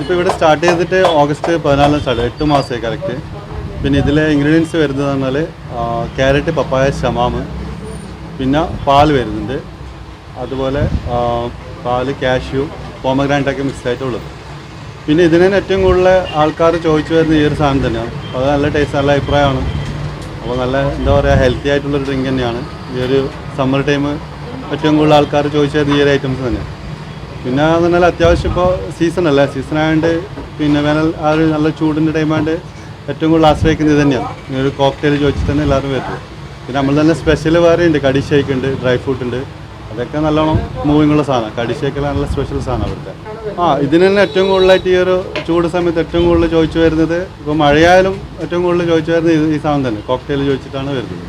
ഇപ്പോൾ ഇവിടെ സ്റ്റാർട്ട് ചെയ്തിട്ട് ഓഗസ്റ്റ് പതിനാലിന് സ്റ്റാർട്ട് എട്ട് മാസമായി കറക്റ്റ് പിന്നെ ഇതിലെ ഇൻഗ്രീഡിയൻസ് വരുന്നത് പറഞ്ഞാൽ ക്യാരറ്റ് പപ്പായ ഷമാമ് പിന്നെ പാൽ വരുന്നുണ്ട്. അതുപോലെ പാൽ കാഷ്യൂ പോമഗ്രാൻഡ് ഒക്കെ മിക്സ് ആയിട്ടുള്ളത് പിന്നെ ഇതിന് തന്നെ ഏറ്റവും കൂടുതൽ ആൾക്കാർ ചോദിച്ചു വരുന്ന ഈ ഒരു സാധനം തന്നെയാണ്. അത് നല്ല ടേസ്റ്റ് നല്ല അഭിപ്രായമാണ്. അപ്പോൾ നല്ല എന്താ പറയുക ഹെൽത്തി ആയിട്ടുള്ളൊരു ഡ്രിങ്ക് തന്നെയാണ്. ഈ ഒരു സമ്മർ ടൈം ഏറ്റവും കൂടുതൽ ആൾക്കാർ ചോദിച്ചു വരുന്ന ഈ ഒരു ഐറ്റംസ് തന്നെയാണ്. പിന്നെ പറഞ്ഞാൽ അത്യാവശ്യം ഇപ്പോൾ സീസൺ അല്ലേ? സീസൺ ആയതുകൊണ്ട് പിന്നെ വേനൽ ആ ഒരു നല്ല ചൂടിന്റെ ടൈം ആയതുകൊണ്ട് ഏറ്റവും കൂടുതൽ ആശ്രയിക്കുന്നത് തന്നെയാണ്. ഇങ്ങനെ ഒരു കോക്ടെയിൽ ചോദിച്ചിട്ട് തന്നെ എല്ലാവരും വരുന്നത് പിന്നെ നമ്മൾ തന്നെ സ്പെഷ്യൽ വേറെ ഉണ്ട്. കടി ഷേക്ക് ഉണ്ട് ഡ്രൈ ഫ്രൂട്ട് ഉണ്ട്. അതൊക്കെ നല്ലോണം മൂവിങ് ഉള്ള സാധനം. കടി ഷേക്കെല്ലാം നല്ല സ്പെഷ്യൽ സാധനം അവിടുത്തെ. ആ ഇതിന് തന്നെ ഏറ്റവും കൂടുതലായിട്ട് ഈ ഒരു ചൂട് സമയത്ത് ഏറ്റവും കൂടുതൽ ചോദിച്ചു വരുന്നത് ഇപ്പോൾ മഴയായാലും ഏറ്റവും കൂടുതൽ ചോദിച്ചു വരുന്നത് ഈ സാധനം തന്നെ. കോക്ടെയിൽ ചോദിച്ചിട്ടാണ് വരുന്നത്.